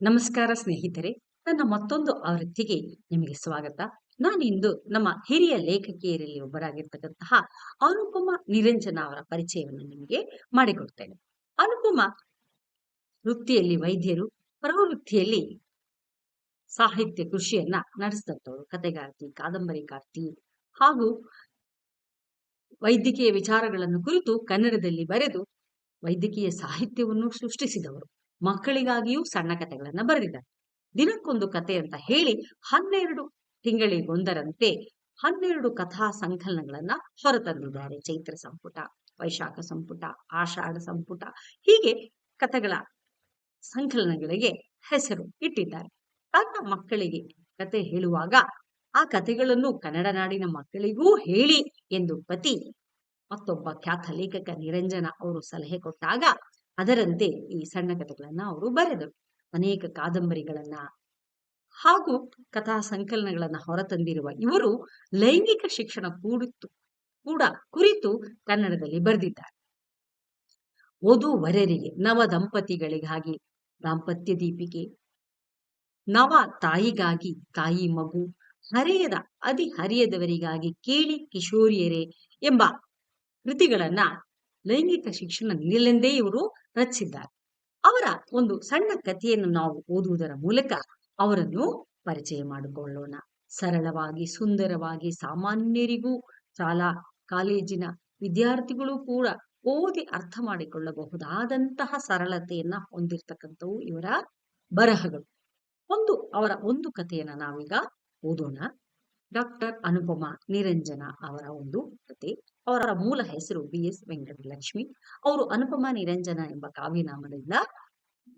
ನಮಸ್ಕಾರ ಸ್ನೇಹಿತರೆ, ನನ್ನ ಮತ್ತೊಂದು ಆವೃತ್ತಿಗೆ ನಿಮಗೆ ಸ್ವಾಗತ. ನಾನಿಂದು ನಮ್ಮ ಹಿರಿಯ ಲೇಖಕಿಯರಲ್ಲಿ ಒಬ್ಬರಾಗಿರ್ತಕ್ಕಂತಹ ಅನುಪಮ ನಿರಂಜನ ಅವರ ಪರಿಚಯವನ್ನು ನಿಮಗೆ ಮಾಡಿಕೊಡ್ತೇನೆ. ಅನುಪಮ ವೃತ್ತಿಯಲ್ಲಿ ವೈದ್ಯರು, ಪ್ರವೃತ್ತಿಯಲ್ಲಿ ಸಾಹಿತ್ಯ ಕೃಷಿಯನ್ನ ನಡೆಸಿದಂಥವ್ರು ಕತೆಗಾರ್ತಿ ಕಾದಂಬರಿಗಾರ್ತಿ ಹಾಗೂ ವೈದ್ಯಕೀಯ ವಿಚಾರಗಳನ್ನು ಕುರಿತು ಕನ್ನಡದಲ್ಲಿ ಬರೆದು ವೈದ್ಯಕೀಯ ಸಾಹಿತ್ಯವನ್ನು ಸೃಷ್ಟಿಸಿದವರು. ಮಕ್ಕಳಿಗಾಗಿಯೂ ಸಣ್ಣ ಕಥೆಗಳನ್ನ ಬರೆದಿದ್ದಾರೆ. ದಿನಕ್ಕೊಂದು ಕತೆ ಅಂತ ಹೇಳಿ ಹನ್ನೆರಡು ತಿಂಗಳಿಗೊಂದರಂತೆ ಹನ್ನೆರಡು ಕಥಾ ಸಂಕಲನಗಳನ್ನ ಹೊರತಂದಿದ್ದಾರೆ. ಚೈತ್ರ ಸಂಪುಟ, ವೈಶಾಖ ಸಂಪುಟ, ಆಷಾಢ ಸಂಪುಟ, ಹೀಗೆ ಕಥೆಗಳ ಸಂಕಲನಗಳಿಗೆ ಹೆಸರು ಇಟ್ಟಿದ್ದಾರೆ. ತನ್ನ ಮಕ್ಕಳಿಗೆ ಕತೆ ಹೇಳುವಾಗ ಆ ಕಥೆಗಳನ್ನು ಕನ್ನಡ ನಾಡಿನ ಮಕ್ಕಳಿಗೂ ಹೇಳಿ ಎಂದು ಪತಿ ಮತ್ತೊಬ್ಬ ಖ್ಯಾತ ಲೇಖಕ ನಿರಂಜನ ಅವರು ಸಲಹೆ ಕೊಟ್ಟಾಗ ಅದರಂತೆ ಈ ಸಣ್ಣ ಕಥೆಗಳನ್ನ ಅವರು ಬರೆದರು. ಅನೇಕ ಕಾದಂಬರಿಗಳನ್ನ ಹಾಗೂ ಕಥಾ ಸಂಕಲನಗಳನ್ನ ಹೊರತಂದಿರುವ ಇವರು ಲೈಂಗಿಕ ಶಿಕ್ಷಣ ಕೂಡಿತ್ತು, ಕೂಡ ಕುರಿತು ಕನ್ನಡದಲ್ಲಿ ಬರೆದಿದ್ದಾರೆ. ವಧುವರರಿಗೆ ನವ ದಂಪತಿಗಳಿಗಾಗಿ ದಾಂಪತ್ಯ ದೀಪಿಕೆ, ನವ ತಾಯಿಗಾಗಿ ತಾಯಿ ಮಗು, ಹರೆಯದ ಅದಿ ಹರಿಯದವರಿಗಾಗಿ ಕೇಳಿ ಕಿಶೋರಿಯರೇ ಎಂಬ ಕೃತಿಗಳನ್ನ ಲೈಂಗಿಕ ಶಿಕ್ಷಣ ನೀಡಲೆಂದೇ ಇವರು ರಚಿಸಿದ್ದಾರೆ ಅವರ ಒಂದು ಸಣ್ಣ ಕಥೆಯನ್ನು ನಾವು ಓದುವುದರ ಮೂಲಕ ಅವರನ್ನು ಪರಿಚಯ ಮಾಡಿಕೊಳ್ಳೋಣ. ಸರಳವಾಗಿ, ಸುಂದರವಾಗಿ, ಸಾಮಾನ್ಯರಿಗೂ ಶಾಲಾ, ಕಾಲೇಜಿನ ವಿದ್ಯಾರ್ಥಿಗಳು ಕೂಡ ಓದಿ ಅರ್ಥ ಮಾಡಿಕೊಳ್ಳಬಹುದಾದಂತಹ ಸರಳತೆಯನ್ನ ಹೊಂದಿರತಕ್ಕಂಥವು ಇವರ ಬರಹಗಳು. ಒಂದು, ಅವರ ಒಂದು ಕಥೆಯನ್ನ ನಾವೀಗ ಓದೋಣ. ಡಾಕ್ಟರ್ ಅನುಪಮ ನಿರಂಜನ ಅವರ ಒಂದು ಕತೆ. ಅವರ ಮೂಲ ಹೆಸರು ಬಿ ಎಸ್ ವೆಂಕಟಲಕ್ಷ್ಮಿ. ಅವರು ಅನುಪಮ ನಿರಂಜನ ಎಂಬ ಕಾವ್ಯನಾಮದಿಂದ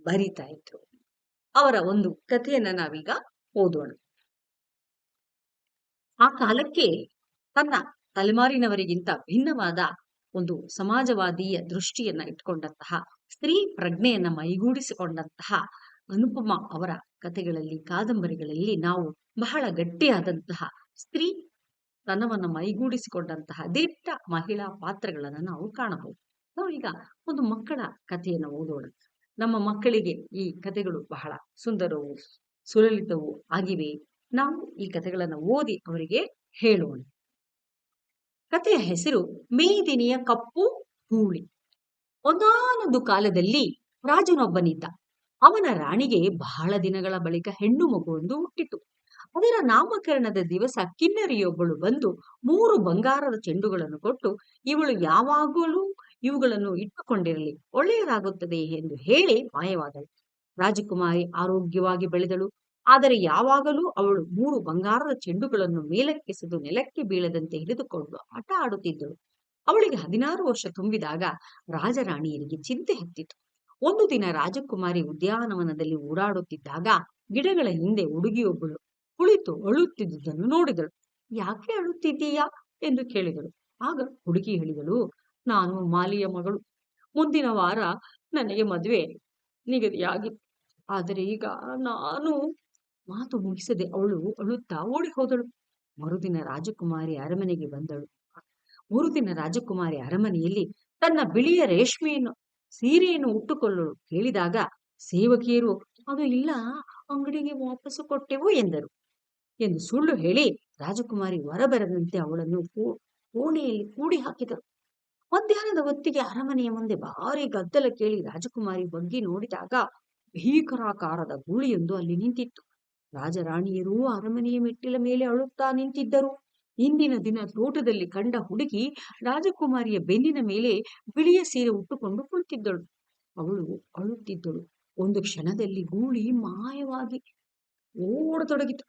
ಬರಿತಾ ಇದ್ರು. ಅವರ ಒಂದು ಕಥೆಯನ್ನ ನಾವೀಗ ಓದೋಣ. ಆ ಕಾಲಕ್ಕೆ ತನ್ನ ತಲೆಮಾರಿನವರಿಗಿಂತ ಭಿನ್ನವಾದ ಒಂದು ಸಮಾಜವಾದಿಯ ದೃಷ್ಟಿಯನ್ನ ಇಟ್ಕೊಂಡಂತಹ, ಸ್ತ್ರೀ ಪ್ರಜ್ಞೆಯನ್ನ ಮೈಗೂಡಿಸಿಕೊಂಡಂತಹ ಅನುಪಮ ಅವರ ಕಥೆಗಳಲ್ಲಿ, ಕಾದಂಬರಿಗಳಲ್ಲಿ ನಾವು ಬಹಳ ಗಟ್ಟಿಯಾದಂತಹ ಸ್ತ್ರೀ ತನವನ್ನ ಮೈಗೂಡಿಸಿಕೊಂಡಂತಹ ದಿಟ್ಟ ಮಹಿಳಾ ಪಾತ್ರಗಳನ್ನ ನಾವು ಕಾಣಬಹುದು. ನಾವು ಈಗ ಒಂದು ಮಕ್ಕಳ ಕಥೆಯನ್ನು ಓದೋಣ. ನಮ್ಮ ಮಕ್ಕಳಿಗೆ ಈ ಕಥೆಗಳು ಬಹಳ ಸುಂದರವು, ಸುಲಲಿತವು ಆಗಿವೆ. ನಾವು ಈ ಕಥೆಗಳನ್ನು ಓದಿ ಅವರಿಗೆ ಹೇಳೋಣ. ಕಥೆಯ ಹೆಸರು ಮೇದಿನಿಯ ಕಪ್ಪು ಹೂಳಿ. ಒಂದಾನೊಂದು ಕಾಲದಲ್ಲಿ ರಾಜನೊಬ್ಬನಿದ್ದ. ಅವನ ರಾಣಿಗೆ ಬಹಳ ದಿನಗಳ ಬಳಿಕ ಹೆಣ್ಣು ಮಗುವೊಂದು ಹುಟ್ಟಿತು. ಅದರ ನಾಮಕರಣದ ದಿವಸ ಕಿನ್ನರಿಯೊಬ್ಬಳು ಬಂದು ಮೂರು ಬಂಗಾರದ ಚೆಂಡುಗಳನ್ನು ಕೊಟ್ಟು, ಇವಳು ಯಾವಾಗಲೂ ಇವುಗಳನ್ನು ಇಟ್ಟುಕೊಂಡಿರಲಿ, ಒಳ್ಳೆಯದಾಗುತ್ತದೆ ಎಂದು ಹೇಳಿ ಮಾಯವಾದಳು. ರಾಜಕುಮಾರಿ ಆರೋಗ್ಯವಾಗಿ ಬೆಳೆದಳು. ಆದರೆ ಯಾವಾಗಲೂ ಅವಳು ಮೂರು ಬಂಗಾರದ ಚೆಂಡುಗಳನ್ನು ಮೇಲಕ್ಕೆಸೆದು ನೆಲಕ್ಕೆ ಬೀಳದಂತೆ ಹಿಡಿದುಕೊಂಡು ಆಟ ಆಡುತ್ತಿದ್ದಳು. ಅವಳಿಗೆ ಹದಿನಾರು ವರ್ಷ ತುಂಬಿದಾಗ ರಾಜರಾಣಿಯರಿಗೆ ಚಿಂತೆ ಹತ್ತಿತು. ಒಂದು ದಿನ ರಾಜಕುಮಾರಿ ಉದ್ಯಾನವನದಲ್ಲಿ ಓಡಾಡುತ್ತಿದ್ದಾಗ ಗಿಡಗಳ ಹಿಂದೆ ಹುಡುಗಿಯೊಬ್ಬಳು ಕುಳಿತು ಅಳುತ್ತಿದ್ದುದನ್ನು ನೋಡಿದಳು. ಯಾಕೆ ಅಳುತ್ತಿದ್ದೀಯಾ? ಎಂದು ಕೇಳಿದಳು. ಆಗ ಹುಡುಗಿ ಹೇಳಿದಳು, ನಾನು ಮಾಲಿಯ ಮಗಳು. ಮುಂದಿನ ವಾರ ನನಗೆ ಮದುವೆ ನಿಗದಿಯಾಗಿ. ಆದರೆ ಈಗ ನಾನು ಮಾತು ಮುಗಿಸದೆ ಅವಳು ಅಳುತ್ತಾ ಓಡಿ ಹೋದಳು ಮರುದಿನ ರಾಜಕುಮಾರಿ ಅರಮನೆಗೆ ಬಂದಳು. ಮರುದಿನ ರಾಜಕುಮಾರಿ ಅರಮನೆಯಲ್ಲಿ ತನ್ನ ಬಿಳಿಯ ರೇಷ್ಮೆಯನ್ನು, ಸೀರೆಯನ್ನು ಉಟ್ಟುಕೊಳ್ಳಲು ಕೇಳಿದಾಗ, ಸೇವಕಿಯರು, ಅದು ಇಲ್ಲ, ಅಂಗಡಿಗೆ ವಾಪಸ್ಸು ಕೊಟ್ಟೆವು, ಎಂದರು. ಎಂದು ಸುಳ್ಳು ಹೇಳಿ ರಾಜಕುಮಾರಿ ಹೊರಬರದಂತೆ ಅವಳನ್ನು ಕೋಣೆಯಲ್ಲಿ ಕೂಡಿ ಹಾಕಿದರು. ಮಧ್ಯಾಹ್ನದ ಹೊತ್ತಿಗೆ ಅರಮನೆಯ ಮುಂದೆ ಭಾರಿ ಗದ್ದಲ ಕೇಳಿ ರಾಜಕುಮಾರಿ ಬಗ್ಗಿ ನೋಡಿದಾಗ ಭೀಕರಾಕಾರದ ಗೂಳಿಯೊಂದು ಅಲ್ಲಿ ನಿಂತಿತ್ತು. ರಾಜರಾಣಿಯರೂ ಅರಮನೆಯ ಮೆಟ್ಟಿಲ ಮೇಲೆ ಅಳುತ್ತಾ ನಿಂತಿದ್ದರು. ಇಂದಿನ ದಿನ ತೋಟದಲ್ಲಿ ಕಂಡ ಹುಡುಗಿ ರಾಜಕುಮಾರಿಯ ಬೆನ್ನಿನ ಮೇಲೆ ಬಿಳಿಯ ಸೀರೆ ಉಟ್ಟುಕೊಂಡು ಕುಳಿತಿದ್ದಳು. ಅವಳು ಅಳುತ್ತಿದ್ದಳು. ಒಂದು ಕ್ಷಣದಲ್ಲಿ ಗೂಳಿ ಮಾಯವಾಗಿ ಓಡತೊಡಗಿತು.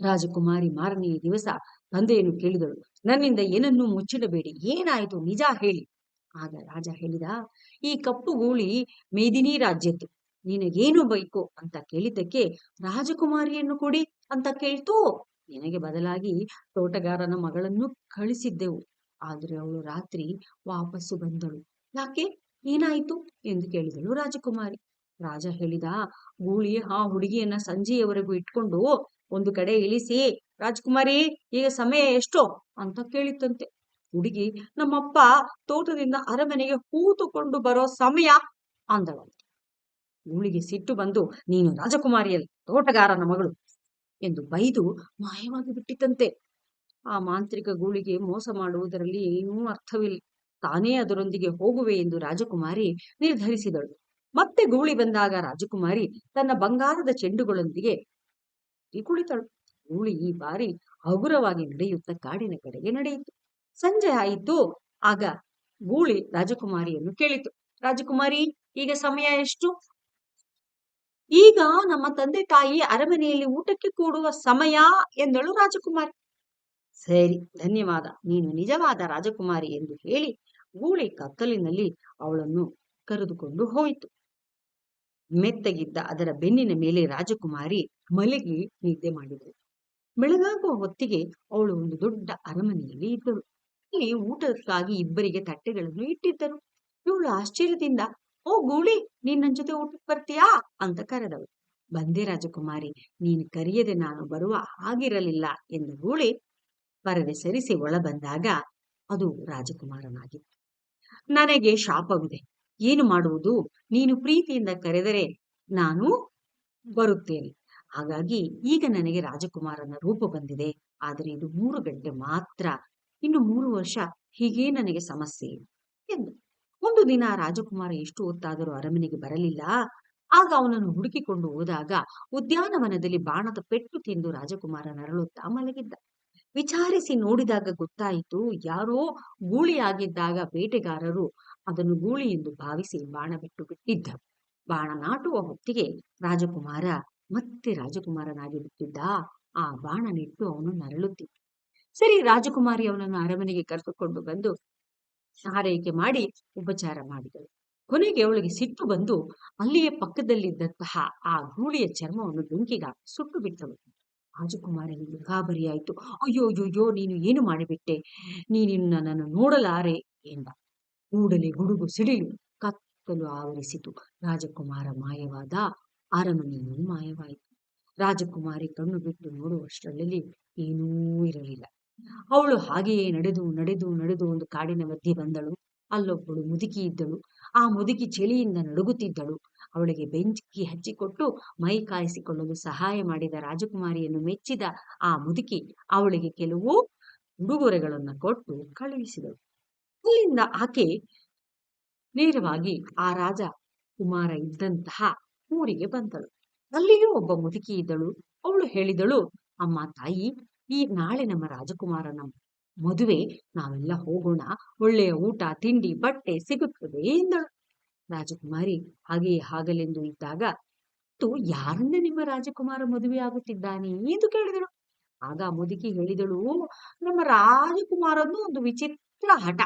ರಾಜಕುಮಾರಿ ಮಾರನೆಯ ದಿವಸ ತಂದೆಯನ್ನು ಕೇಳಿದಳು. ನನ್ನಿಂದ ಏನನ್ನೂ ಮುಚ್ಚಿಡಬೇಡಿ, ಏನಾಯಿತು ನಿಜ ಹೇಳಿ. ಆಗ ರಾಜ ಹೇಳಿದ, ಈ ಕಪ್ಪು ಗೂಳಿ ಮೇದಿನಿ ರಾಜ್ಯದ್ದು. ನಿನಗೇನು ಬೇಕು ಅಂತ ಕೇಳಿದ್ದಕ್ಕೆ ರಾಜಕುಮಾರಿಯನ್ನು ಕೊಡಿ ಅಂತ ಕೇಳ್ತು. ನಿನಗೆ ಬದಲಾಗಿ ತೋಟಗಾರನ ಮಗಳನ್ನು ಕಳಿಸಿದ್ದೆವು. ಆದ್ರೆ ಅವಳು ರಾತ್ರಿ ವಾಪಸ್ಸು ಬಂದಳು. ಯಾಕೆ? ಏನಾಯಿತು? ಎಂದು ಕೇಳಿದಳು ರಾಜಕುಮಾರಿ. ರಾಜ ಹೇಳಿದ ಗೂಳಿ ಆ ಹುಡುಗಿಯನ್ನ ಸಂಜೆಯವರೆಗೂ ಇಟ್ಕೊಂಡು ಒಂದು ಕಡೆ ಇಳಿಸಿ, ರಾಜಕುಮಾರಿ, ಈಗ ಸಮಯ ಎಷ್ಟು? ಅಂತ ಕೇಳಿತ್ತಂತೆ. ಹುಡುಗಿ, ನಮ್ಮಪ್ಪ ತೋಟದಿಂದ ಅರಮನೆಗೆ ಹೂತುಕೊಂಡು ಬರೋ ಸಮಯ, ಅಂದಳಂತೆ. ಗೂಳಿಗೆ ಸಿಟ್ಟು ಬಂದು, ನೀನು ರಾಜಕುಮಾರಿಯಲ್ಲಿ, ತೋಟಗಾರನ ಮಗಳು, ಎಂದು ಬೈದು ಮಾಯವಾಗಿ ಬಿಟ್ಟಿತಂತೆ ಆ ಮಾಂತ್ರಿಕ ಗೂಳಿಗೆ ಮೋಸ ಮಾಡುವುದರಲ್ಲಿ ಏನೂ ಅರ್ಥವಿಲ್ಲ. ತಾನೇ ಅದರೊಂದಿಗೆ ಹೋಗುವೆ ಎಂದು ರಾಜಕುಮಾರಿ ನಿರ್ಧರಿಸಿದಳು. ಮತ್ತೆ ಗೂಳಿ ಬಂದಾಗ ರಾಜಕುಮಾರಿ ತನ್ನ ಬಂಗಾರದ ಚೆಂಡುಗಳೊಂದಿಗೆ ಕುಳಿತಳು. ಗೂಳಿ ಈ ಬಾರಿ ಹಗುರವಾಗಿ ನಡೆಯುತ್ತ ಕಾಡಿನ ಕಡೆಗೆ ನಡೆಯಿತು. ಸಂಜೆ ಆಯಿತು. ಆಗ ಗೂಳಿ ರಾಜಕುಮಾರಿಯನ್ನು ಕೇಳಿತು. ರಾಜಕುಮಾರಿ, ಈಗ ಸಮಯ ಎಷ್ಟು? ಈಗ ನಮ್ಮ ತಂದೆ ತಾಯಿ ಅರಮನೆಯಲ್ಲಿ ಊಟಕ್ಕೆ ಕೂಡುವ ಸಮಯ ಎಂದಳು ರಾಜಕುಮಾರಿ. ಸರಿ, ಧನ್ಯವಾದ. ನೀನು ನಿಜವಾದ ರಾಜಕುಮಾರಿ ಎಂದು ಹೇಳಿ ಗೂಳಿ ಕತ್ತಲಿನಲ್ಲಿ ಅವಳನ್ನು ಕರೆದುಕೊಂಡು ಹೋಯಿತು. ಮೆತ್ತಗಿದ್ದ ಅದರ ಬೆನ್ನಿನ ಮೇಲೆ ರಾಜಕುಮಾರಿ ಮಲಗಿ ನಿದ್ದೆ ಮಾಡಿದಳು ಬೆಳಗಾಗುವ ಹೊತ್ತಿಗೆ ಅವಳು ಒಂದು ದೊಡ್ಡ ಅರಮನೆಯಲ್ಲಿ ಇದ್ದಳು. ಅಲ್ಲಿ ಊಟಕ್ಕಾಗಿ ಇಬ್ಬರಿಗೆ ತಟ್ಟೆಗಳನ್ನು ಇಟ್ಟಿದ್ದರು. ಇವಳು ಆಶ್ಚರ್ಯದಿಂದ, ಓ ಗೂಳಿ, ನೀನ್ ನನ್ ಜೊತೆ ಊಟಕ್ಕೆ ಬರ್ತೀಯಾ? ಅಂತ ಕರೆದವಳು ಬಂದೆ ರಾಜಕುಮಾರಿ, ನೀನು ಕರೆಯದೆ ನಾನು ಬರುವ ಹಾಗಿರಲಿಲ್ಲ ಎಂದ ಗೂಳಿ ಪರದೆ ಸರಿಸಿ ಒಳ ಬಂದಾಗ ಅದು ರಾಜಕುಮಾರನಾಗಿತ್ತು. ನನಗೆ ಶಾಪವಿದೆ ಏನು ಮಾಡುವುದು? ನೀನು ಪ್ರೀತಿಯಿಂದ ಕರೆದರೆ ನಾನು ಬರುತ್ತೇನೆ. ಹಾಗಾಗಿ ಈಗ ನನಗೆ ರಾಜಕುಮಾರನ ರೂಪ ಬಂದಿದೆ. ಆದರೆ ಇದು ಮೂರು ಗಂಟೆ ಮಾತ್ರ. ಇನ್ನು ಮೂರು ವರ್ಷ ಹೀಗೇ ನನಗೆ ಸಮಸ್ಯೆ ಎಂದು. ಒಂದು ದಿನ ರಾಜಕುಮಾರ ಎಷ್ಟು ಹೊತ್ತಾದರೂ ಅರಮನೆಗೆ ಬರಲಿಲ್ಲ. ಆಗ ಅವನನ್ನು ಹುಡುಕಿಕೊಂಡು ಹೋದಾಗ ಉದ್ಯಾನವನದಲ್ಲಿ ಬಾಣದ ಪೆಟ್ಟು ತಿಂದು ರಾಜಕುಮಾರ ನರಳುತ್ತಾ ಮಲಗಿದ್ದ. ವಿಚಾರಿಸಿ ನೋಡಿದಾಗ ಗೊತ್ತಾಯಿತು, ಯಾರೋ ಗೂಳಿಯಾಗಿದ್ದಾಗ ಬೇಟೆಗಾರರು ಅದನ್ನು ಗೂಳಿ ಎಂದು ಭಾವಿಸಿ ಬಾಣ ಬಿಟ್ಟು ಬಿಟ್ಟಿದ್ದ. ಬಾಣ ನಾಟುವ ಹೊತ್ತಿಗೆ ರಾಜಕುಮಾರ ಮತ್ತೆ ರಾಜಕುಮಾರನಾಗಿ ಬಿಟ್ಟಿದ್ದ ಆ ಬಾಣ ನೆಟ್ಟು ಅವನು ನರಳುತ್ತಿದ್ದ ಸರಿ ರಾಜಕುಮಾರಿ ಅವನನ್ನು ಅರಮನೆಗೆ ಕರೆದುಕೊಂಡು ಬಂದು ಆರೈಕೆ ಮಾಡಿ ಉಪಚಾರ ಮಾಡಿದಳು. ಕೊನೆಗೆ ಅವಳಿಗೆ ಸಿಟ್ಟು ಬಂದು ಅಲ್ಲಿಯೇ ಪಕ್ಕದಲ್ಲಿದ್ದಂತಹ ಆ ಗೂಳಿಯ ಚರ್ಮವನ್ನು ಬೆಂಕಿಗಾಗಿ ಸುಟ್ಟು ಬಿಟ್ಟಳು. ರಾಜಕುಮಾರನಿಗೆ ಗಾಬರಿಯಾಯಿತು ಅಯ್ಯೋ ಅಯ್ಯೋ ನೀನು ಏನು ಮಾಡಿಬಿಟ್ಟೆ? ನೀನು ನನ್ನನ್ನು ನೋಡಲಾರೆ ಎಂದ. ಕೂಡಲೇ ಗುಡುಗು ಸಿಡಿಲು ಕತ್ತಲು ಆವರಿಸಿತು. ರಾಜಕುಮಾರ ಮಾಯವಾದ ಅರಮನೆಯೂ ಮಾಯವಾಯಿತು. ರಾಜಕುಮಾರಿ ಕಣ್ಣು ಬಿಟ್ಟು ನೋಡುವಷ್ಟರಲ್ಲಿ ಏನೂ ಇರಲಿಲ್ಲ. ಅವಳು ಹಾಗೆಯೇ ನಡೆದು ನಡೆದು ನಡೆದು ಒಂದು ಕಾಡಿನ ಮಧ್ಯೆ ಬಂದಳು. ಅಲ್ಲೊಬ್ಬಳು ಮುದುಕಿ ಇದ್ದಳು. ಆ ಮುದುಕಿ ಚಳಿಯಿಂದ ನಡುಗುತ್ತಿದ್ದಳು. ಅವಳಿಗೆ ಬೆಂಕಿ ಹಚ್ಚಿಕೊಟ್ಟು ಮೈ ಕಾಯಿಸಿಕೊಳ್ಳಲು ಸಹಾಯ ಮಾಡಿದ ರಾಜಕುಮಾರಿಯನ್ನು ಮೆಚ್ಚಿದ ಆ ಮುದುಕಿ ಅವಳಿಗೆ ಕೆಲವು ಉಡುಗೊರೆಗಳನ್ನು ಕೊಟ್ಟು ಕಳುಹಿಸಿದಳು. ಅಲ್ಲಿಂದ ಆಕೆ ನೇರವಾಗಿ ಆ ರಾಜ ಕುಮಾರ ಇದ್ದಂತಹ ಊರಿಗೆ ಬಂದಳು. ಅಲ್ಲಿಯೂ ಒಬ್ಬ ಮುದುಕಿ ಇದ್ದಳು. ಅವಳು ಹೇಳಿದಳು, ಅಮ್ಮ, ತಾಯಿ, ಈ ನಾಳೆ ನಮ್ಮ ರಾಜಕುಮಾರನ ಮದುವೆ, ನಾವೆಲ್ಲ ಹೋಗೋಣ. ಒಳ್ಳೆಯ ಊಟ, ತಿಂಡಿ, ಬಟ್ಟೆ ಸಿಗುತ್ತದೆ ಎಂದಳು. ರಾಜಕುಮಾರಿ ಹಾಗೆಯೇ ಹಾಗಲೆಂದು ಇದ್ದಾಗ ಯಾರನ್ನ ನಿಮ್ಮ ರಾಜಕುಮಾರ ಮದುವೆ ಆಗುತ್ತಿದ್ದಾನೆ? ಎಂದು ಕೇಳಿದಳು. ಆಗ ಮುದುಕಿ ಹೇಳಿದಳು, ನಮ್ಮ ರಾಜಕುಮಾರನು ಒಂದು ವಿಚಿತ್ರ ಹಠ.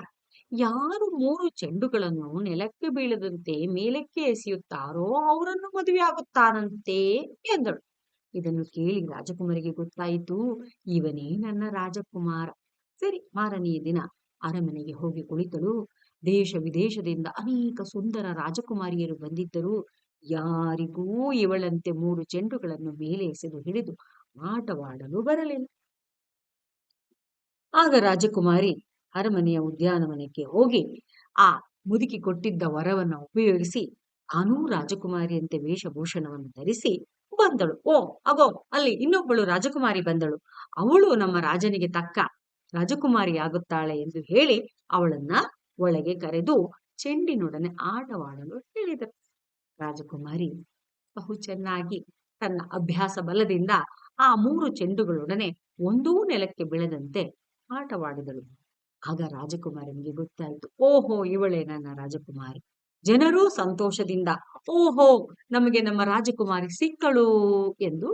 ಯಾರು ಮೂರು ಚೆಂಡುಗಳನ್ನು ನೆಲಕ್ಕೆ ಬೀಳದಂತೆ ಮೇಲಕ್ಕೆ ಎಸೆಯುತ್ತಾರೋ ಅವರನ್ನು ಮದುವೆಯಾಗುತ್ತಾನಂತೆ ಎಂದಳು. ಇದನ್ನು ಕೇಳಿ ರಾಜಕುಮಾರಿಗೆ ಗೊತ್ತಾಯಿತು, ಇವನೇ ನನ್ನ ರಾಜಕುಮಾರ. ಸರಿ ಮಾರನೆಯ ದಿನ ಅರಮನೆಗೆ ಹೋಗಿ ಕುಳಿತಳು. ದೇಶ ವಿದೇಶದಿಂದ ಅನೇಕ ಸುಂದರ ರಾಜಕುಮಾರಿಯರು ಬಂದಿದ್ದರು. ಯಾರಿಗೂ ಇವಳಂತೆ ಮೂರು ಚೆಂಡುಗಳನ್ನು ಮೇಲೆ ಎಸೆದು ಹಿಡಿದು ಆಟವಾಡಲು ಬರಲಿಲ್ಲ. ಆಗ ರಾಜಕುಮಾರಿ ಅರಮನೆಯ ಉದ್ಯಾನವನಕ್ಕೆ ಹೋಗಿ ಆ ಮುದುಕಿ ಕೊಟ್ಟಿದ್ದ ವರವನ್ನು ಉಪಯೋಗಿಸಿ ತಾನೂ ರಾಜಕುಮಾರಿಯಂತೆ ವೇಷಭೂಷಣವನ್ನು ಧರಿಸಿ ಬಂದಳು. ಓ, ಅಗೋ, ಅಲ್ಲಿ ಇನ್ನೊಬ್ಬಳು ರಾಜಕುಮಾರಿ ಬಂದಳು. ಅವಳು ನಮ್ಮ ರಾಜನಿಗೆ ತಕ್ಕ ರಾಜಕುಮಾರಿ ಆಗುತ್ತಾಳೆ ಎಂದು ಹೇಳಿ ಅವಳನ್ನ ಒಳಗೆ ಕರೆದು ಚೆಂಡಿನೊಡನೆ ಆಟವಾಡಲು ಹೇಳಿದರು. ರಾಜಕುಮಾರಿ ಬಹು ಚೆನ್ನಾಗಿ ತನ್ನ ಅಭ್ಯಾಸ ಬಲದಿಂದ ಆ ಮೂರು ಚೆಂಡುಗಳೊಡನೆ ಒಂದೂ ನೆಲಕ್ಕೆ ಬೀಳದಂತೆ ಆಟವಾಡಿದಳು. ಆಗ ರಾಜಕುಮಾರನಿಗೆ ಗೊತ್ತಾಯಿತು, ಓಹೋ ಇವಳೇ ನನ್ನ ರಾಜಕುಮಾರಿ. ಜನರೂ ಸಂತೋಷದಿಂದ, ಓಹೋ ನಮಗೆ ನಮ್ಮ ರಾಜಕುಮಾರಿ ಸಿಕ್ಕಳು ಎಂದು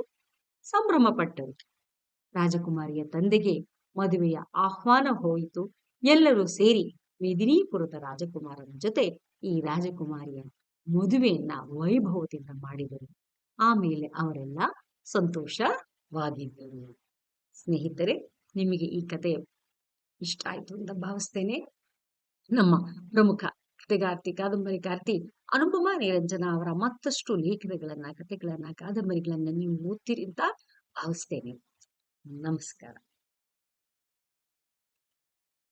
ಸಂಭ್ರಮ ಪಟ್ಟರು ರಾಜಕುಮಾರಿಯ ತಂದೆಗೆ ಮದುವೆಯ ಆಹ್ವಾನ ಹೋಯಿತು. ಎಲ್ಲರೂ ಸೇರಿ ಮೇದಿನೀಪುರದ ರಾಜಕುಮಾರನ ಜೊತೆ ಈ ರಾಜಕುಮಾರಿಯ ಮದುವೆಯನ್ನ ವೈಭವದಿಂದ ಮಾಡಿದರು. ಆಮೇಲೆ ಅವರೆಲ್ಲ ಸಂತೋಷವಾಗಿದ್ದರು. ಸ್ನೇಹಿತರೆ, ನಿಮಗೆ ಈ ಕತೆ ಇಷ್ಟ ಆಯ್ತು ಅಂತ ಭಾವಿಸ್ತೇನೆ. ನಮ್ಮ ಪ್ರಮುಖ ಕಥೆಗಾರ್ತಿ ಕಾದಂಬರಿಗಾರ್ತಿ ಅನುಪಮ ನಿರಂಜನ ಅವರ ಮತ್ತಷ್ಟು ಲೇಖನಗಳನ್ನ, ಕಥೆಗಳನ್ನ, ಕಾದಂಬರಿಗಳನ್ನ ನೀವು ಓದ್ತೀರಿ ಅಂತ ಭಾವಿಸ್ತೇನೆ. ನಮಸ್ಕಾರ.